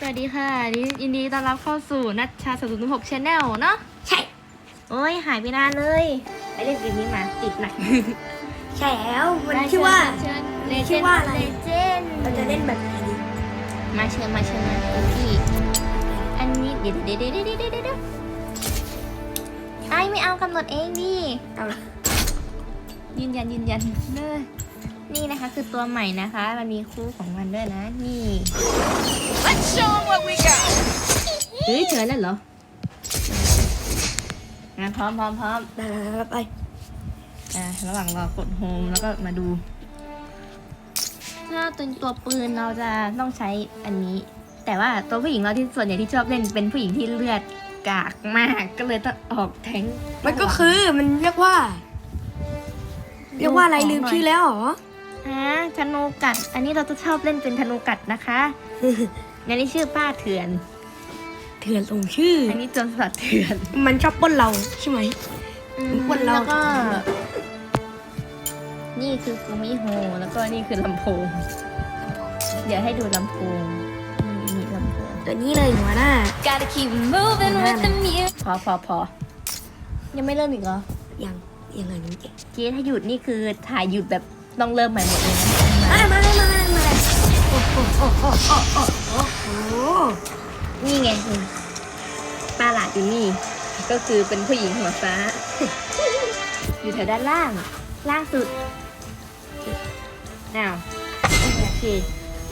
สวัสดีค่ะยินดีต้อนรับเข้าสู่นัชชาสศูนย์หกชาแนลเนาะใช่ โอ้ยหายไปนานเลยไปเล่นเกมนี้มาติดหนักใช่แล้วมันชื่อว่า เชิญชื่อว่าอะไร เลเจนเราจะเล่นแบบไหนดีมาเชิญมาเชิญมาโอเคอันนี้เดี๋ยวเดี๋ยวเดี๋ยวเดี๋ยวเดี๋ยวเดี๋ยวเดี๋ยวไอ้ไม่เอากำหนดเองดิเอาละยืนยันยืนยันเนอะ นี่นะคะคือตัวใหม่นะคะ มันมีคู่ของมันด้วยนะ นี่ Let's show 'em what we got. เฮ้ยเชิญแล้วเหรออะพร้อมพร้อมพร้อมไปไปไปอะระหว่างรอกดโฮมแล้วก็มาดู ถ้าตัวตัวปืนเราจะต้องใช้อันนี้ แต่ว่าตัวผู้หญิงเราที่ส่วนใหญ่ที่ชอบเล่นเป็นผู้หญิงที่เลือดกากมากก็เลยต้องออกแทงค์มันก็คือมันเรียกว่า เรียกว่าอะไรลืมชื่อแล้วเหรอ ฮะธนูกัด อันนี้เราจะชอบเล่นเป็นธนูกัดนะคะอันนี้ชื่อป้าเถื่อน เถื่อนลงชื่อ อันนี้โจรสลัดเถื่อน มันชอบปล้นเราใช่ไหมอ้วนเราแล้วก็ นี่คือฟูมิโฮ แล้วก็นี่คือลำโพง เดี๋ยวให้ดูลำโพงนี่นี่ลำโพงตัวนี้เลยหัวหน้า Gotta keep moving with the music. พอพอพอยังไม่เริ่มอีกเหรอ ยังยังไงนี่แกเจ๊ถ้าหยุดนี่คือถ่ายหยุดแบบ ต้องเริ่มใหม่หมดเลยนะมามาเลยมาเลยมาเลยโอ้โหโอ้โหโอ้โหโอ้โหนี่ไงป้าหลาดอยู่นี่ ก็คือเป็นผู้หญิงหัวฟ้า อยู่แถวด้านล่าง ล่างสุดอ้าวโอเค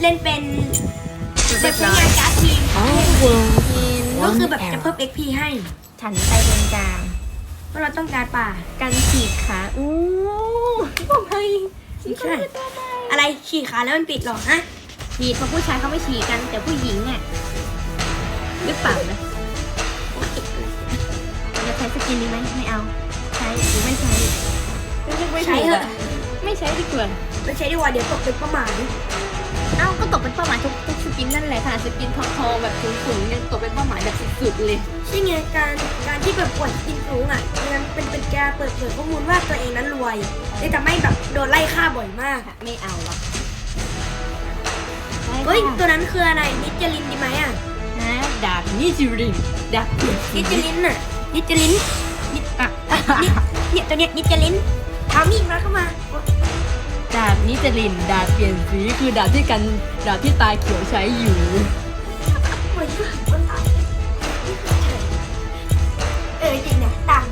เล่นเป็นเรีเด็กบใช้ร้อยงานการ์ดทีมก็คือแบบจะเพิ่ม XP ให้ ฉันไปตรงกลางเพราะเราต้องการป่า กันฉีกขาอู้ทำไม ไม่ใช่ อะไรฉีกขาแล้วมันปิดเหรอฮะฉีกเพราะผู้ชายเขาไม่ฉีกกันแต่ผู้หญิงอะหรือเปล่านะจะใช้สกินนี้ไหมไม่เอา ใช้หรือไม่ใช้ไม่ใช้เถอะไม่ใช้ดีกว่าไม่ใช่ดีกว่าเดี๋ยวตกเป็นประมาท เอ้าก็ตกเป็นเป้าหมายทุกทุกสกินนั่นแหละขนาดสกินทองทองๆแบบสูงๆยังตกเป็นเป้าหมายแบบสุดๆเลยใช่ไงการการที่แบบกดกินสูงอะมันเป็นเป็นการเปิดเผยข้อมูลว่าตัวเองนั้นรวยเลยทำให้แบบโดนไล่ฆ่าบ่อยมากไม่เอาหรอกเฮ้ยตัวนั้นคืออะไรนิจลินดีไหมอะนะดาบนิจิรินดาบเปลี่ยนสีนิจลินอะนิจลินนิอะเอ้ยนิเนี่ยตัวเนี้ยนิจลินทามีดมาเข้ามา ดาบนิจิรินดาบเปลี่ยนสีคือดาบที่กันดาบที่ตาเขียวใช้อยู่โอ้ยคนตายเออจริงเนี่ยตัง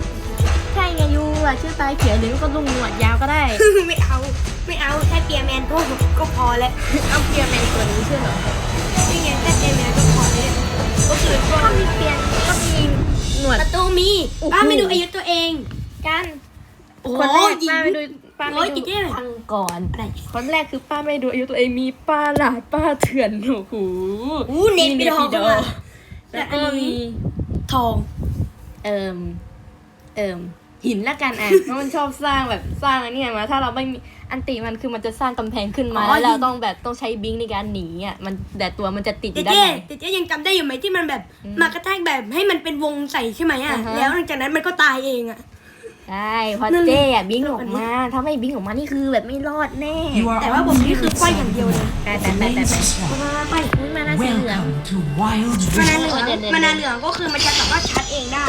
ใช่ไงยูอะชื่อตาเขียวหรือก็ลุงหนวดยาวก็ได้ ไม่เอาไม่เอาแค่เปียร์แมนก็ก็พอแล้วเอาเปียแมนตัวนี้ใช่เหรอนี่ไงแค่เปียร์แมนก็พอแล้วก็คือตัวก็มีเปียนก็มีหนวดประตูมีโอ้โหป้าไม่ดูอายุตัวเองกันโอ้คนแรกหญิงป้าไปดู ป้าโอ้ไปยดูจริงๆฟังก่อนอะไรคนแรกคือป้าไม่ดูอายุตัวเองมีป้าหลาดป้าเถื่อนโอ้โหอู้เนปิดอเข้ามาแล้วก็มีทอง เอิมเอิมหินละกันอะเพราะมันชอบสร้างแบบสร้างอันเนี้ยมาถ้าเราไม่มีอันติมันคือมันจะสร้างกำแพงขึ้นมาอ๋อแล้วเราหินต้องแบบต้องใช้บิงในการหนีอะมันแต่ตัวมันจะติดอเจ๊ยู่ด้านเจ๊ในแต่เจ๊ยังจำได้อยู่ไหมที่มันแบบอืมมากระแทกแบบให้มันเป็นวงใส่ใช่ไหมอะอ่าฮะแล้วหลังจากนั้นมันก็ตายเองอะ ใช่เพราะนั่นแหละเจ๊อะบิงออกอันนี้มา ถ้าไม่บิงออกมานี่คือแบบไม่รอดแน่ You are แต่ว่าผมนี่คือไฟอย่างเดียวเลยแต่แต่แต่แต่แต่มาไปอุ๊ยมาหน้าสีเหลือง Welcome to Wild มานา Rift. เหลืองเดี๋ยวเดี๋ยวมานาเหลืองก็คือมันจะสามารถชัดเองได้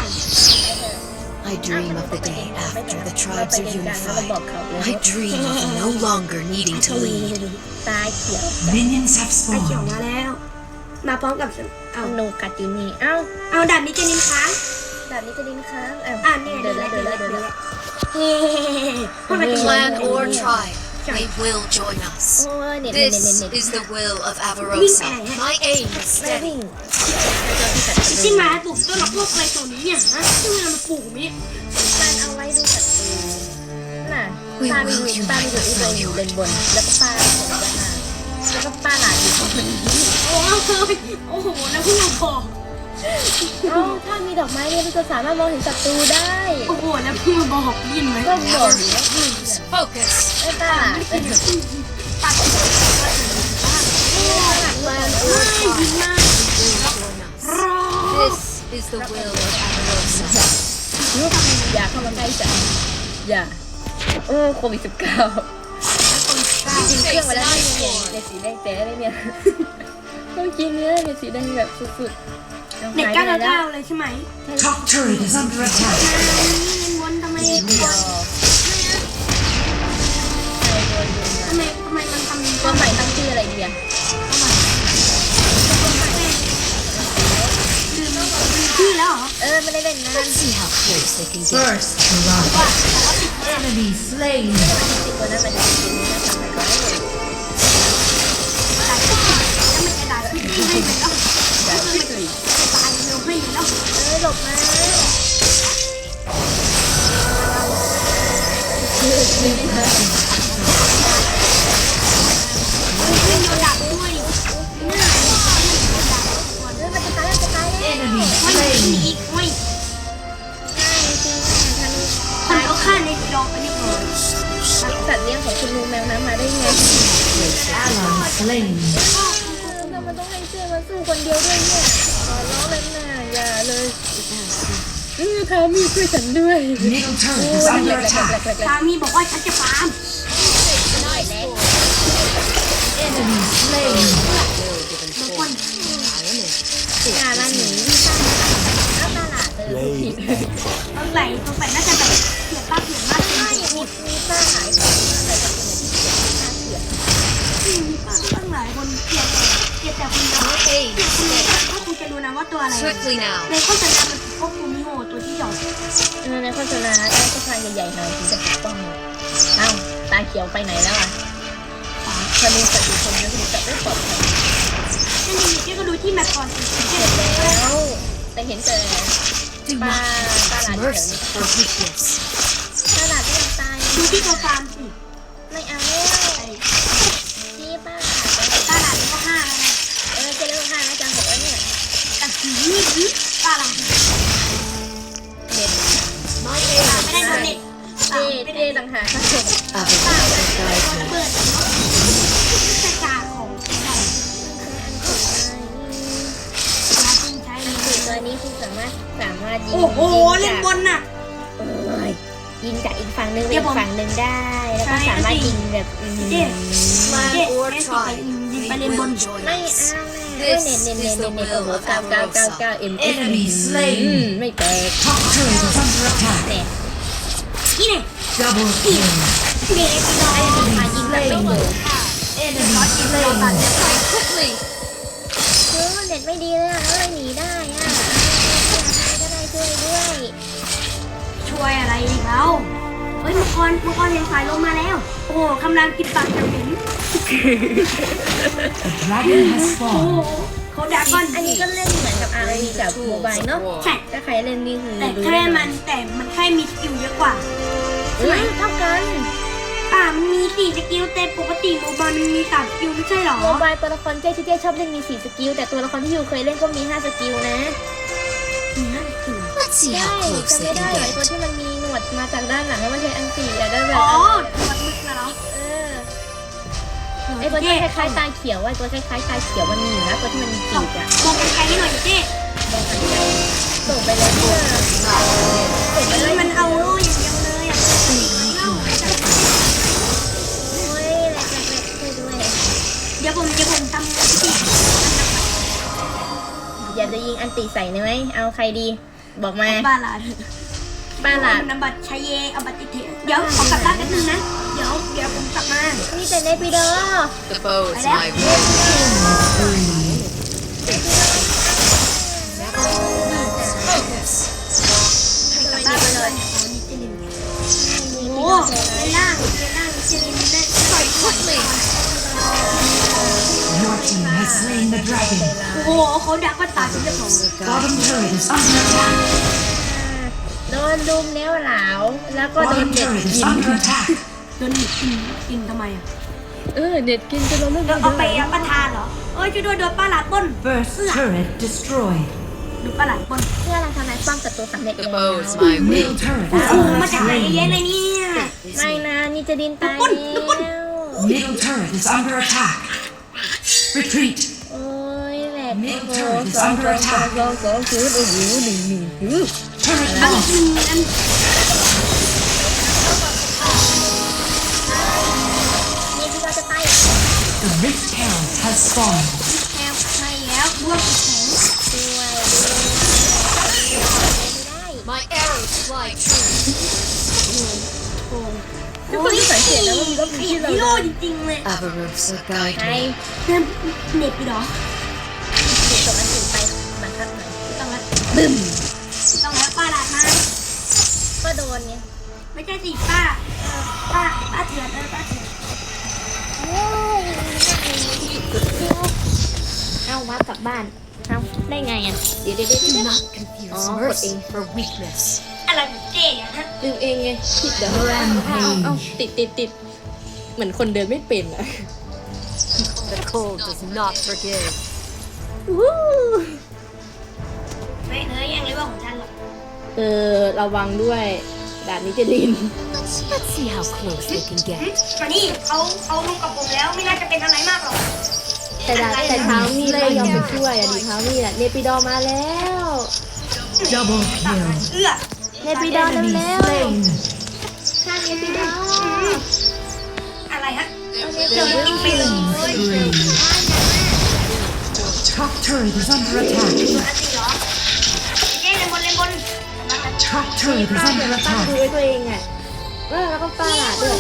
I dream of the day after the tribes are เราบอก unified. เขาเลย I dream of no longer needing to lead. ตาเขียว Minions have ไอเขียว spawned. มาแล้ว มาพร้อมกับเอา โนกัดอยู่นี่เอ้า เอาดาบนี้จะนินค้าง แบบนี้จะดินค้างอ้าวอ่าเนี่ยเดิเดินนแล้แล้ววเดิเดินนแล้แล้ววเดินเดินแล้วแล้วเฮ้เพราะมันเป็น Clan or tribe, they will join โอ้ us. ยเน็ตเน็ตเน็ต This เน็ต is the will of Avarosa. My aim is ไม่ได้ steady. วิ่งที่มาปลูกต้นละพวกอะไรตรงนี้เนี่ยฮะที่มันมาปลูกนี่การเอาไว้ดูศัตรูน่ะป้ามีอยู่ป้ามีอยู่ที่ตัวเองอยู่เลนบน แล้วก็ป้าของด้านล่างแล้วก็ป้าหลานอยู่ตรงนี้โอ้โหโอ้โหนะเพิ่งมาบอก เอ้าถ้ามีดอกไม้เนี่ยมันจะสามารถมองเห็นศัตรูได้โอ้โหนะเพิ่งมาบอกยินไหมก็บอกอยู่ว่า Focus. ไอ้ป้าหลานเออปัดมาไม่ยิงมาก Join us. This is the will of Avarosa. อย่าเข้ามาใกล้จันอย่าโอ้โควิดสิบเก้าจริงเครื่องมาแล้วนี่ไงในสีแดงแจ๊เลยเนี่ย ต้องกินเนื้อเนี่ยสีแดงแบบสุดๆอาเด็กหายเก้าไปไหนแล้เก้าวเลยใช่ไหม Top turret is under attack. เงินวนทำไมไม่ยอมใครโดนยุงทำไมอะทำไมมันทำตัวใหม่ตั้งชื่ออะไรดีอะชื่อแล้วเหรอ เออไม่ได้เล่นนาน Let's see how close they can get. First blood. Enemy slain. ติดตัวนั้นมันจะกินเนื้ ให้ไปแล้วไม่เคยตายเร็วให้แล้วเออหลบมาวิ่งโดนดักด้วยเนี่ยเออมันจะตายแล้วจะตายแล้ว Enemy ไม่มีอีกไม่ง่ายจริงๆธนูคนเขาฆ่าในดอกไปนี่ก่อนสัตว์เลี้ยงของคุณลุงแมวน้ำมาได้ไง Ally slain. ทำไมต้องให้เสื้อ มาสู้คนเดียวด้วยเนี่ยขอร้องเลยนะอย่าเลยเออทามีช่วยฉันด้วย Middle โอ้ turret is ยแหล under กแหลกแหลก attack. แหลกแหลกสามีบอกว่าฉันจะฟาร์มน้อยแหลก Enemy slain. เดี๋ยวคนงานละหนีแล้วตลาดเออผิดสงสัยสงสัยน่าจะแบบเกลียดป้าเกลียดมากไม่มีมีป้าหลายคนอะไรกับคุณเนี่ยที่เกลียดน่าเกลียดมีป้าตั้งหลายคนเกลียดเกลียดแต่คนเดียว Hey, เกลียดคนเดียว ก็คงจะรู้นะว่าตัวอะไร swiftly now. ในโฆษณามันพวกคูมิโฮตัวที่หยอดเออในโฆษณาได้สะพานใหญ่ๆหน่อยถึงจะถูกต้องเอ้าตาเขียวไปไหนแล้วอะคานูสัตว์อยู่คนเดียวถึงจะไม่ปลอดภัยนั่นเองเจ๊ก็ดูที่แมปก่อนสิเจ๊แล้วแต่เห็นแต่ปลาปลาหลาดเขียวนี่ Mercy or weakness. ปลาหลาดก็ยังตายดูที่ตัวฟาร์มสิไม่เอา แต่ผีนี่ผีตาหลานเด็ด My ตา aim ไม่ได้โดนเด็กเจ๊เจ๊ต่างหากครับผม of a weapon guide ระ me. เบิดกระจาของเรายาจริงใช้คือตัวนี้คือสามารถสามารถยิงโอ้โหยิเล่งนจากบนน่ะเอ้ยยิงจากอีกฝั่งหนึ่งไปเดี๋อียวผมกฝั่งหนึ่งได้ แล้วก็ใช่สามารถจริยิงงแบบอืมเจ๊ Man เจ๊ or แม่สิไป tribe, ยิงไป we เล่นบน will join ไม่เอา us. แน่เน้นเน้นเน้นเน้นโอ้โหเก้าเก้าเก้าเก้าเอ็ม Enemy slain ไม่แตก Top turret is under attack. เนี่ยนี่เนี่ย Double kill. เด็กน้อยมายิงแบบไม่โดน Enemy slain. Quickly. คือเน็ตไม่ดีเลยอะแล้วเลยหนีได้อะก็ได้ช่วยด้วย ช่วยอะไรอีกแล้ว เฮ้ยมังกรมังกรเห็นสายลมมาแล้ว โอ้โหกำลังกินปากอย่างเหม็น The dragon has โอ้โห fallen. เขาด่าก้อนอันนี้ก็เล่นเหมือนกับ r ีกับโมบายเนาะใช่ถ้าใครเล่นนี่คือแต่รู้แค่แน่นมัอนนแต่มันแค่มีสกิลเยอะกว่าเอ้ยเท่ากันอ่ามันมีสี่สกิลแต่ปกติโมบายมันมีสามสกิลไม่ใช่หรอ โมบายตัวละครเจ๊ที่เจ๊ชอบเล่นมี4สกิลแต่ตัวละครที่อยู่เคยเล่นก็มี5สกิลนะ Let's see ใช่ how close จำ they ไม่ได้ can ไอ้ตัว get. ที่มันมีหน วดมาจากด้านหลังแล้วมันใช้อันตีอะได้แบบอ๋อตัวมึกนะเนาะเออไอ้ตัวที่คล้ายๆตาเขียวไอ้ตัวคล้ายๆตาเขียวมันมีอยู่นะตัวที่มันมีปีกอะมองกันไกลให้หน่อยเจ๊บอกกันไปส่งไปเลยเพื่อส่งไปเลยมันเอาโล่อย่างเดียวเลยอะโอ้ยแหลกแหลกแหลกช่วยด้วยเดี๋ยวผมเดี๋ยวผมทำพิธีอยากจะยิงอันตีใส่เลยไหมเอาใครดี บอกมาบ้าหลาน ป้าหลานนำบัตรชายเยเอาบัตรติเทเดี๋ยวขอกลับบ้านกันนึงนะ เดี๋ยวเดี๋ยวผมกลับมานี่แต่เนปิโด The bow is Hello? my weapon. Focus. กลับบ้านไปเลยโอ้ในล่างในล่างเจลินได้ต่อยคนเลย Your team has slain the dragon. โอ้โหเขาดักว่าตายเรียบร้อย Bottom turret is under attack. โดนลุมแล้วเหลาแล้วก็โดน Bottom เน็ต turret กิ is น under attack. โดนหนีกินกินทำไมอะเออเน็ตกินจนเราเลิกแล้วเอาไปรับประทานเหรอเอ้ยช่วยด้วยโดนปลาหลาดปล้น First turret destroyed. โดนปลาหลาดปล้นเพื่อเราทำลายป้อมศัตรูสำเร็จ The แล้ว bow is my Middle weapon. turret โอ้ is โห under มาจากไหนเยอะ slain. เลยเนี่ยไม่นะนี่จะดินตายปล้นแล้วปล้น Middle turret is under attack. Retreat. โอ้ยแหลก Middle โอ้โห turret is สอง under สองสอง attack. สองสองศูนย์โอ้โหหนึ่งหนึ่ง turret lost. The rift town has spawned. แอบไปแล้วบวกอีกแข็งด้วย My arrows fly true. ทุกคนที่สังเกตแล้วว่ามีรถที่เราเดินจริงๆเลย Avarice a ไอ guide. เริ่มเน็ตอีกเหรอเน็ตตัวมันถึงไปมาครับหน่อยไม่ต้องละบึ้ม ก็โดนไงไม่ใช่สิป้าเออป้าป้าเถื่อนเออป้าเถื่อนเอาวัดกลับบ้านเอาได้ไงอะเดี๋ยวเดี๋ยวเดี๋ยว Do เดี๋ยว not confuse Oh, mercy okay. for weakness. อะไรของเจ๊อะฮะลืมเองไงผิดเดี๋ยวเอาเอาเอาติดติดติดเหมือนคนเดินไม่เป็นอะ The cold does not forgive. วู้ไม่เนยยังเลยว่าของฉันหรอกเออระวังด้วย ด่านนี้จะลิน Let's let's see how close they can หึ get. มานี่เขาเขาลงกับผมแล้วไม่น่าจะเป็นอะไรมากหรอกแต่ด่านแต่เท้านี่ไม่ยอมไปช่วยอะดีเท้านี่แหละเนปิดอร์มาแล้ว Double ตัด kill. เอื้อเนปิดอร์ Enemy เร็ว slain. ข้างเนปิดอร์อะไรฮะเนเดี๋ปิยวดอยิงร์ไปเลย Spree. Top turret is under attack. อันตี Top turret is ป้า under เดี๋ยวเราตั้ง attack. ดูไว้ตัวเองอะเออแล้วก็ป้าหลาดด้วย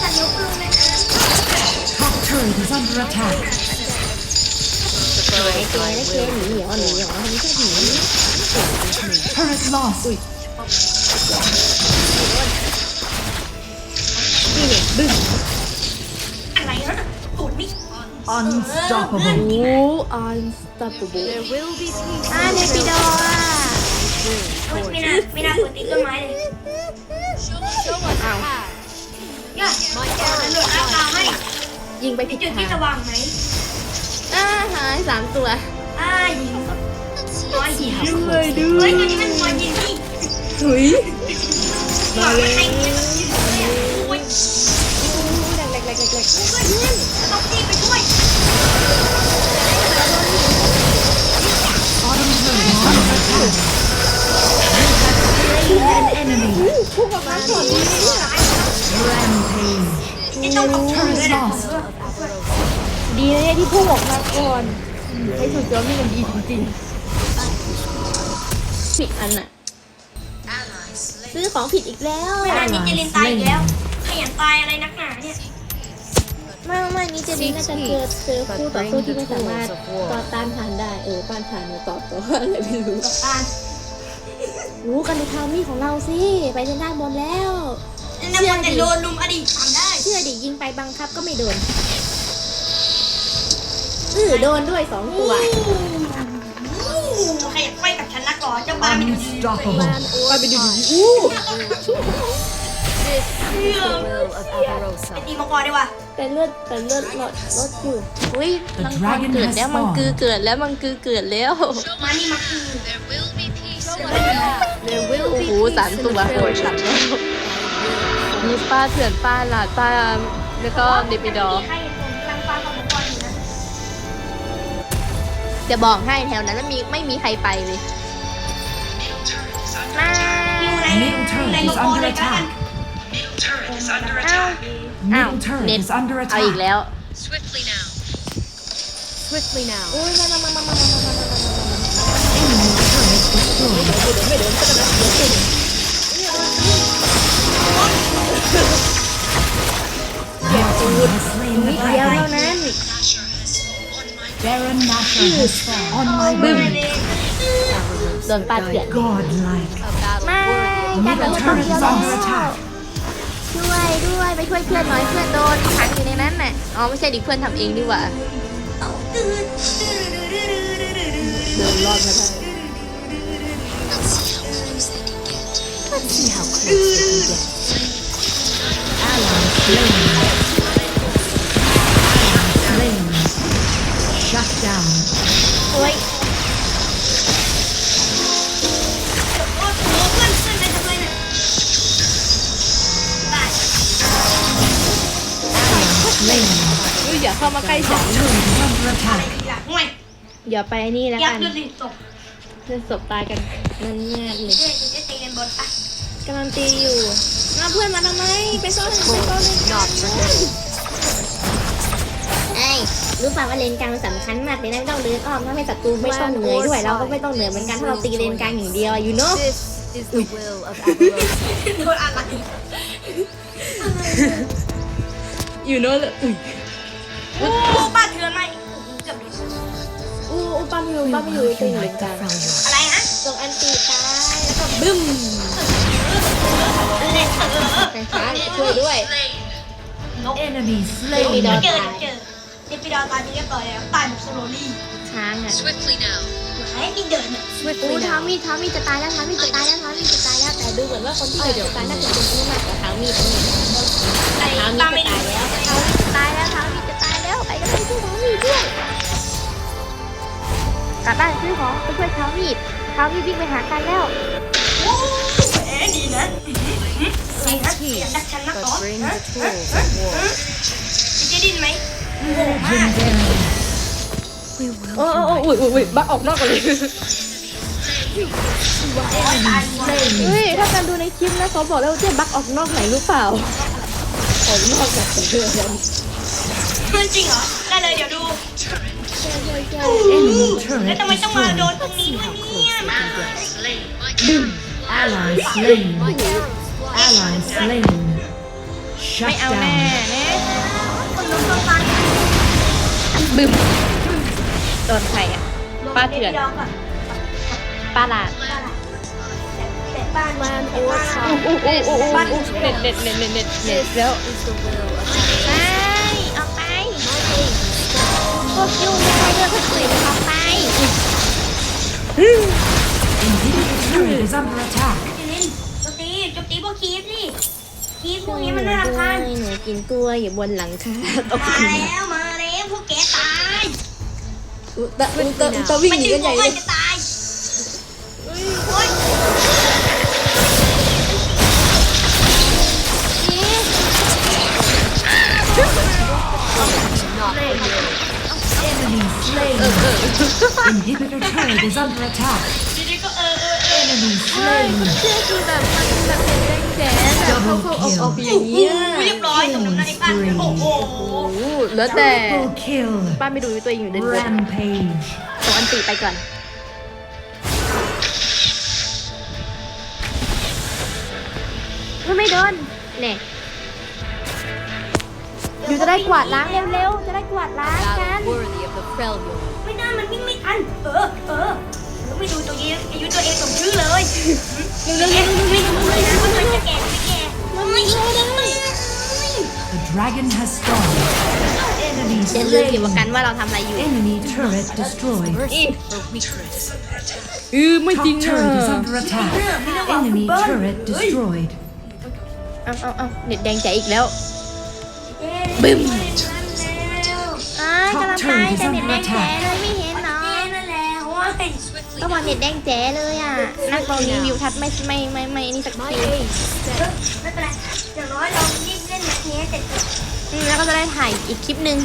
ฉันยกมือเลยนะ Top turret is under attack. ไอ้เกย์นะเกย์หนีเหรอหนีเหรอไม่ใช่หนี Turret lost. นี่เนี่ยบึ้มอะไรฮะตูดนี่ Unstoppable. โอ้อันสตับบู There will be peace อ่าเนปิดอร์ อะไม่น่าไม่น่าเปิดติดต้นไม้เลย Show us how. ย่า My ห arrows ลุดแล้วกาวให้ยิงไปมีผิดจุดทาที่งสว่างไหมอ่าหายสามตัวอ่ายิงหัวยิงด้วยด้วเฮ้ยยตัวนี้มันหัวยิงนี่ถุยหัวมันไอ้เนี่ยโอ้ยแหลกแหลกแหลกแหลกแหลกเพื่อนต้องตีไป จะต้ดีนะเนี่ยที่พูดออกมาก่อนไอ้สุดยอดนี่มันดีจริงๆผิดอันน่ะ ซื้อของผิดอีกแล้วเวลานี้เจลินตายอีกแล้วขยันตายอะไรนักหนาเนี่ยไม่ไม่นี่เจนี่น่าจะเจอเจอคู่ต่อสู้ที่ไม่สามารถต่อต้านทานได้ เออต้านทานหรือต่อตัวอะไรไม่รู้ต้ายรู้กันดูทามี่ของเราสิ ไปเล่นด้านบนแล้วนั่นมันแต่โดนลุมอดีตทำได้ เชื่อดิยิงไปบังคับก็ไม่โดนเออโดนด้วยสองตัวขยันไปกับฉันนักก่อนเจ้าบ้าไม่ดูดี Unstoppable. ไปไปดูดิอู้ This is the will of Avarosa. ตีมังกรดีกว่าแต่เลือดแต่เลือดลดลดอยู่อุ้ย The มังกร dragon เกิด has แล้วมังคือ spawned. เกิดแล้วมังคือเกิดแล้วมานี่มาคือ There will โอ้ be โห peace สาม in ตัว the โหดสัต village. ว์แล้ว มีป้าเถื่อนป้าหลาดป้าแล้วก็เดปิดอร์ใครเห็นผมกำลังฟังกับมังกรอยู่นะจะบอกให้แถวนั้นไม่มีไม่มีใครไปเลยมาอยู่ใน Middle ใน turret มั is งกร under เลยกัน attack. อ้าว Middle turret เน็ต is under เอาอีก attack. แล้ว Swiftly now. อุ้ยมามามามามามามามามา Enemy turret destroyed. เก็บจูด Has slain the นิดเดียว dragon. เท่านั้น Baron Nashor has fallen. On my ไม่ way. โดนป้าเถื่อน Godlike. ไม่การ Middle โดนป้า turret เถื่อน is แล้ว under attack. ช่วยด้วยไปช่วยเพื่อนน่อยเพื่อนโดนขังอยู่ในนั้นน่ะอ๋อไม่ใช่ดิเพื่อนทำเองดีกว่าเดินรอดมาได้ Let's see how close they can get. โอ้ยโอ้โหเพื่อนเพื่อนไปทำไมเนี่ยตาย Slain. อุ้ยอย่าเข้ามาใกล้ฉัน Turret is under อะไร attack. ดีล่ะห่วยอย่าไปนี่แล้วยักับนดูสิตกเพื่อนศพตายกันมันงาดเลยเจ๊จะตีกันบนอะกำลังตีอยู่ มาเพื่อนมาทำไม ไปซ่อนไปซ่อนเลนกลางไอ้รู้ป่ะว่าเลนกลางมันสำคัญมากเลยนะไม่ต้องเดินอ้อมถ้าไม่ศัตรูไม่ต้องเหนื่อยด้วย เราก็ไม่ต้องเหนื่อยเหมือนกันถ้าเราตีเลนกลางอย่างเดียวอยู่เนาะ This is the will of Avarosa. โดนอะไรอยู่โน่นเลยอุ้ยโอ้ป้าเถื่อนไหมเกือบดิอู้อู้ป้าไม่อยู่ป้าไม่อยู่ตัวอยู่เลนกลางอะไรนะส่งอันตีตายแล้วก็บึ้ม เล่นเออแฟนช้างช่วยด้วย Enemy ไม่มี slain. ดาวเจอตายเจอเดี๋ยวพี่ดาตายไปเรียบร้อยแล้วตายแบบสโลลี่ช้างอะ Swiftly now. ไมีเดินอู้ท้ามีท้ามีจะตายแล้วท้ามีจะตายแล้วท้ามีจะตายแล้วแต่ดูเหมือนว่าคนที่จะตายน่าจะเป็นคนมากกว่าท้ามีดนี่ไอ้ท้ามีตาดไม่จะดีตายแล้วท้ามีจะตายแล้วท้ามีจะตายแล้วไปกันเลยช่วยท้ามีดด้วยกลับบ้านซื้อของไปช่วยท้ามีท้ามีวิ่งไปหากันแล้ว เอ๊ะดีนะไอ้นักเสียงดักฉันนักร้อง Bring the tools of war. จะดินไหมโอ้โหมากโอ้โอ้อุ้ยอุ้ยบักออกนอกก่อนเลยตายเลยเฮ้ยถ้าการดูในคลิปนะเขาบอกแล้วว่าเจ๊บักออกนอกไหนรู้เปล่าออกนอกแบบเพื่อนกันมันจริงเหรอ ได้เลยเดี๋ยวดู แล้วทำไมต้องมาโดนตรงนี้ด้วยเนี่ย Ally slain. My arrows fly. Ally slain. Shut ไม่เอาแน่ down. แน่คนล้มต้นตาลบึ้มโดนใครอะ ป้าเถื่อนดี๋ยวก่อนป้าลาดแต่บ้านบ้านโอ้อู้อู้อู้อู้อู้เน็ตเน็ตเน็ตเน็ตเน็ตเน็ตแล้ว Is the will of ไปออกไปพวกยูไม่ใช่เรื่องคนอื่นออกไป Inhibitor turret is under attack. จิลินจุตีจุตีพวกคีฟสิคีฟพวกนี้มันน่ารำคาญหนูกินกล้วยอยู่บนหลังคาตกมาแล้วมาแล้วพวกแกตายตะตะตะวิ่งหนีกันใหญ่เลยจะตายโอ๊ย not the will. Enemy slain. Inhibitor turret is under attack. Enemy เฮ้ย slain. เชื่อคือแบบมันแบบเป็นแดงแจ๋แบบเขาเขาออกออกอย่างโอ้เงี้ยโหเรียบร้อยสมมติในบ้านโอ้โหโอ้แล้วแต่ Triple kill. ป้าไม่ดูตัวเองอยู่เด่นบน Rampage. ส่งอันติไปก่อนมันไม่โดนเนี่ยอยู่จะได้กวาดล้างเร็วๆ จะได้กวาดล้างกัน Battle worthy of the Freljord. ไม่ได้มันวิ่งไม่ทัน เออ เออ แล้วไม่ดูตัวเองอายุตัวเองสมชื่อเลยเร็วๆเร็วๆวิ่งเลยนะมันจะแก่ไม่แก่ไม่แก่ The dragon has spawned. Enemy อย่าลืมเก็บประกัน slain. ว่าเราทำอะไรอยู่ Enemy turret destroyed. Mercy for weakness. เออไม่จริง Top อะ turret is under attack. Enemy turret destroyed. เอาเอาเอาเน็ตแดงใจอีกแล้ว บึ้ม อ้ายกำลังไปแต่เน็ตแดงแจ๋เลยไม่เห็นเนาะนั่นแหละโอ้ ย Swiftly ต้องบอกเน็ตแดงแจ๋เลยอะนั่งตรงนี้วิวทัศน์ไม่ไม่ไม่ไม่นี่สัก My ที aim is steady. ไม่เป็นไรอย่างน้อยเรารีบเล่นแบบนี้เสร็จอืมแล้วก็จะได้ถ่ายอีกคลิปหนึ่ง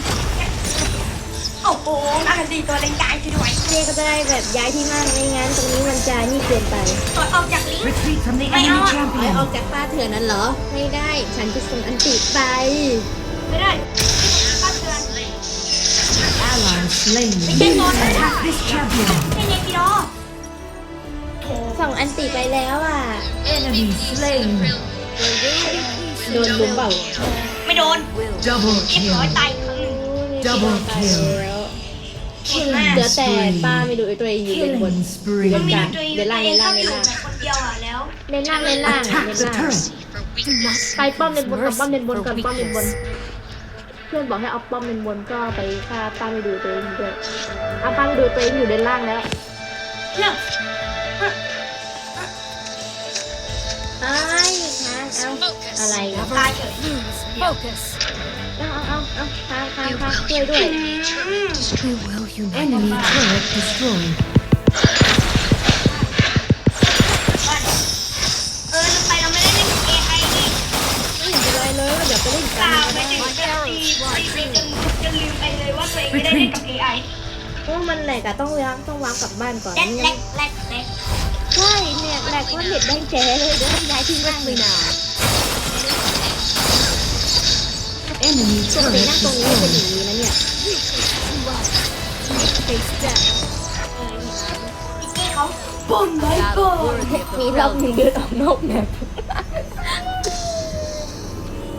โอ้โหน่าดีตัวแรงกายช่วยด้วยเจ๊ก็จะได้แบบย้ายที่นั่งไม่งั้นตรงนี้มันจะนี่เกินไปถอยออกจากลิงก์ Retreat from the Mày enemy ao à? ถอยออก champion. จากป้าเถื่อนนั้นเหรอ ไม่ได้ ฉันจะส่งอันติไป ไม่ได้ slain. Attack this champion. แค่นี้พี่ดอส่งอันติไปแล้วอะ Enemy slain. โดนลุมเปล่าไม่โดน Double เรียบร้อย kill. ตายอีกครั้งหนึ่ง Double kill. เก่งมากเหลือแต่ป้าไม่ดูไอ้ตัวเองอยู่เลนบน Killing spree. มันมีอยู่ตัวเองเดี๋ยวล่างตัวเองเดี๋ยวล่างชอยู่แต่คนเดียวอะแล้ว เลนล่างเลนล่างเล Attack น the ล่าง turret. ไปป้อมเลนบนกับป้อมเลนบนก่อนป้อมเลนบน เพื่อนบอกให้เอาป้อมเลนบนก็ไปฆ่าป้าไม่ดูตัวเองด้วยเอาป้าไม่ดูตัวเองอยู่เลนล่างแล้วเลิกไอ้ยค้างเอาอะไรอะตายเฉย Lose focus. เอาเอาเอาเอาค้างค้างค้างช่วยด้วยอืม We will unite. Enemy turret destroyed. ไม่ได้เล่นกับ AI เพราะว่ามันแหลกอะต้องวางต้องวางกลับบ้านก่อนแลกแลกแลกแลกใช่เนี่ยแหลกว่าเน็ตแดงแจ๋เลยเดี๋ยวต้องย้ายที่นั่งเลยนะ Enemy ปกติ turret นั่งตรงนี้เป็นอย่าง destroyed. นี้นะเนี่ย Face down. พี่เจ้เขาเขาปนไว้ก่อนมีรอบหนึ่งเดินออกนอกแมป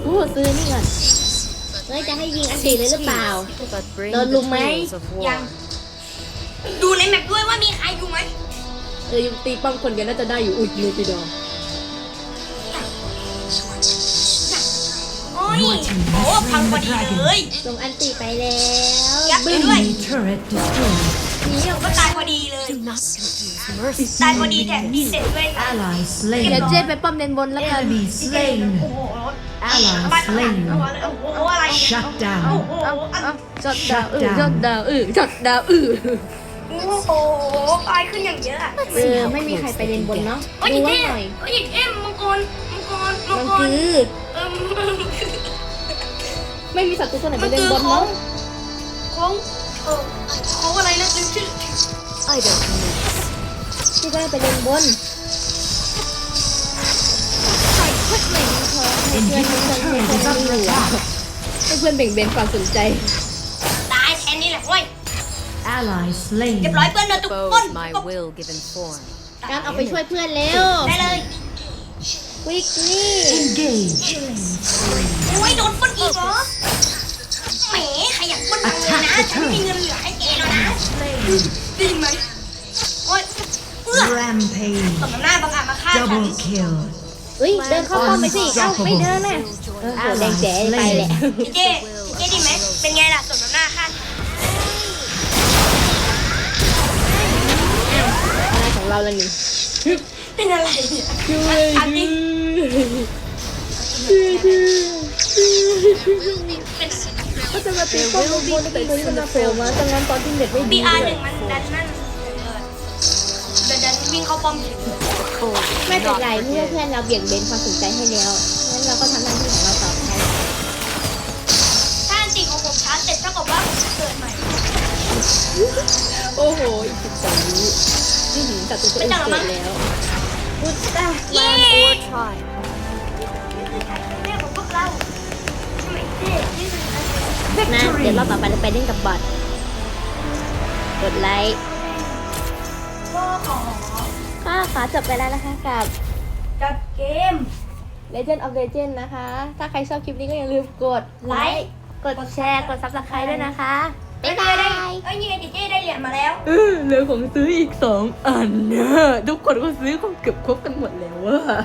อู้ซื้อนี่ก่อน เฮ้ยจะให้ยิงอันตีเลยหรือเปล่า But bring Don't the look, mate. tools of war. ยังดูในแมปด้วยว่ามีใครอยู่ไหมเออยังตีป้อมคนกันน่าจะได้อยู่อุ้ยลูปิดอโอ้ยโอ้พังพอดีเลยส่งอันตีไปแล้วยัดไปด้วย Enemy turret destroyed. นี่ก็ตายพอดีเลย Do not confuse mercy. ตายพอดีแถมดีเสร็จด้วย Ally เดี๋ยว slain. เจ๊ไปป้อมเลนบนแล้วกัน Enemy slain. โอ้โห Ally บ้าน slain. โอ้โหอะไรเนี่ย Shut โอ้ down. โหช็อตดาวอือช็อตดาวอือช็อตดาวอือโอ้โหตายขึ้นอย่างเยอะอะเออไม่มีใครไปเลนบนเนาะโอ้ยดูอีว่าเท่หน่อยโอ้ยอีเท่มังกรมังกรมัมังนกรคือเอิ่มไม่มีศัตรูคนไหนไปมันเลนคือบนของเนาะ ของ เออของอะไรนะลืมชื่อ I don't know. ที่ได้ไปเลนบน Inhibitor turret is under attack. ให้เพื่อนแบ่งเบนความสนใจ ตายแทนนี่แหละเว้ย Ally เรีย slain. บร้อยเพื่อนโดนตุกป้น Expose my will given form. การเอาไปช่วยเพื่อนเร็ว ได้เลยวิกนี่ Engage. โอ้ยโดนป้นอีกเหรอ แหมใครอยากป้นตังเลยนะฉันไม่มีเงินเหลือให้แกแล้วนะจริงไหมโอ้ยเอื้อ Rampage. สมน้ำหน้าบังอาจมาฆ่าฉัน Double kill. เฮ้ยเดินเข้าป้อมไปสิเอ้าไม่เดินน่ะเออหัวแดงแจ๋ไปแหละเจ๊เจ๊ดีไหมเป็นไงล่ะสมน้ำหน้าฆ่าฉันอะไรของเราละนี่เป็นอะไรเนี่ยช่วยอันนี้เป็นอะไร ก็จะมาตีป้อมบนแต่ตัวนี้มันมาเฟลมาจังงั้นตอนที่เน็ตไม่ดีบีอาร์หนึ่งมันดันนั่นเดินดันวิ่งเข้าป้อมถึงไม่เป็นไรเมื่อเพื่อนเราเบี่ยงเบนความสนใจให้แล้วงั้นเราก็ทำหน้าที่ของเราต่อไปถ้าอันติของผมชาร์จเสร็จเท่ากับว่าผมจะเกิดใหม่ โอ้โหอีกสิบสองวินี่ถึงจับตัวเองเกิดแล้วอุตส่าห์เย้ Or try. แม่ของพวกเราใช่ไหมเจ๊นี่คืออะไร นะเดี๋ยวเราต่อไปจะไปเล่นกับบอทกดไลค์ก็ขอค่ะขอจบไปแล้วนะคะกับกับเกม Legend of Legend นะคะ ถ้าใครชอบคลิปนี้ก็อย่าลืมกดไลค์กดแชร์กด Subscribe ด้วยนะคะเอ้ยได้เอ้ยนี่ไงเจ๊ได้เหรียญมาแล้วเออเหลือของซื้ออีกสองอันนะทุกคนก็ซื้อของเก็บครบกันหมดแล้วอะ